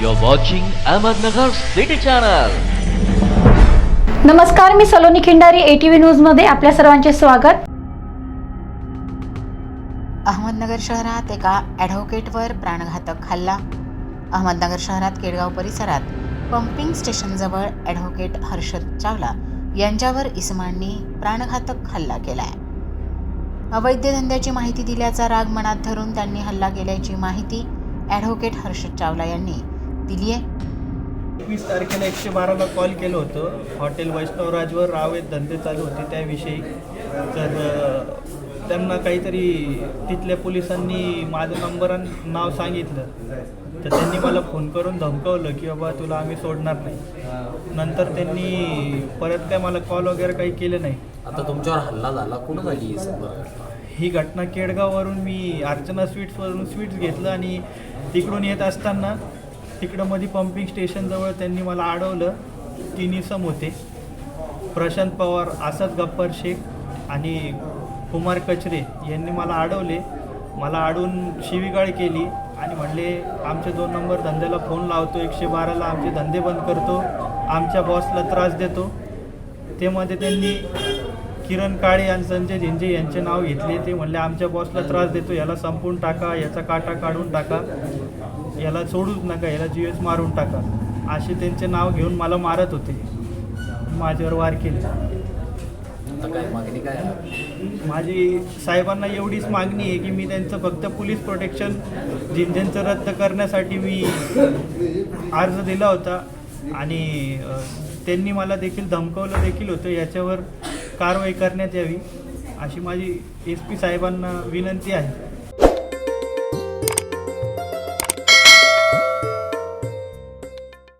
You're watching Ahmednagar City Channel. नमस्कार मी Saloni Khindari ATV न्यूजमध्ये आपल्या सर्वांचे स्वागत. अहमदनगर शहरात एका ॲडव्होकेटवर प्राणघातक हल्ला. अहमदनगर शहरात केडगाव परिसरात पंपिंग स्टेशनजवळ ॲडव्होकेट हर्षद चावला यांच्यावर इस्मांनी प्राणघातक हल्ला केलाय. अवैध धंद्याची माहिती दिल्याचा राग मनात धरून त्यांनी हल्ला केल्याची माहिती ॲडव्होकेट हर्षद चावला यांनी दिली आहे एकवीस तारखेला एकशे बाराला कॉल केलं होतं. हॉटेल वैष्णवराजवर रावेत धंदे चालू होते त्याविषयी. तर अ, त्यांना काहीतरी तिथल्या पोलिसांनी माझं नंबर आणि नाव सांगितलं. तर त्यांनी मला फोन करून धमकवलं की बाबा तुला आम्ही सोडणार नाही. नंतर त्यांनी परत काय मला कॉल वगैरे काही केले नाही. आता तुमच्यावर हल्ला झाला. कुठं झाली ही संदर्भ घटना? ही घटना केडगाववरून मी अर्चना स्वीट्सवरून स्वीट्स घेतलं आणि तिकडून येत असताना तिकडं मध्ये पंपिंग स्टेशनजवळ त्यांनी मला अडवलं. तिन्ही इसम होते. प्रशांत पवार आसाद गप्पर शेख आणि कुमार कचरे यांनी मला अडवले. मला अडवून शिवीगाळ केली आणि म्हणले आमचे दोन नंबर धंद्याला फोन लावतो. एकशे बाराला आमचे धंदे बंद करतो. आमच्या बॉसला त्रास देतो. ते मध्ये त्यांनी किरण काळे आणि संजय झिंजे यांचे नाव घेतले ते म्हणले आमच्या बॉसला त्रास देतो याला संपवून टाका याचा काटा काढून टाका याला सोडूच नका याला जीवेस मारून टाका. असे त्यांचे नाव घेऊन मला मारत होते. माझ्यावर वार केले. मागणी काय? माझी साहेबांना एवढीच मागणी आहे की मी त्यांचं फक्त पोलीस प्रोटेक्शन जिंजेंचं रद्द करण्यासाठी मी अर्ज दिला होता आणि त्यांनी मला देखील धमकवलं देखील होतं. याच्यावर कारवाई करण्यात यावी अशी माझी एस पी साहेबांना विनंती आहे.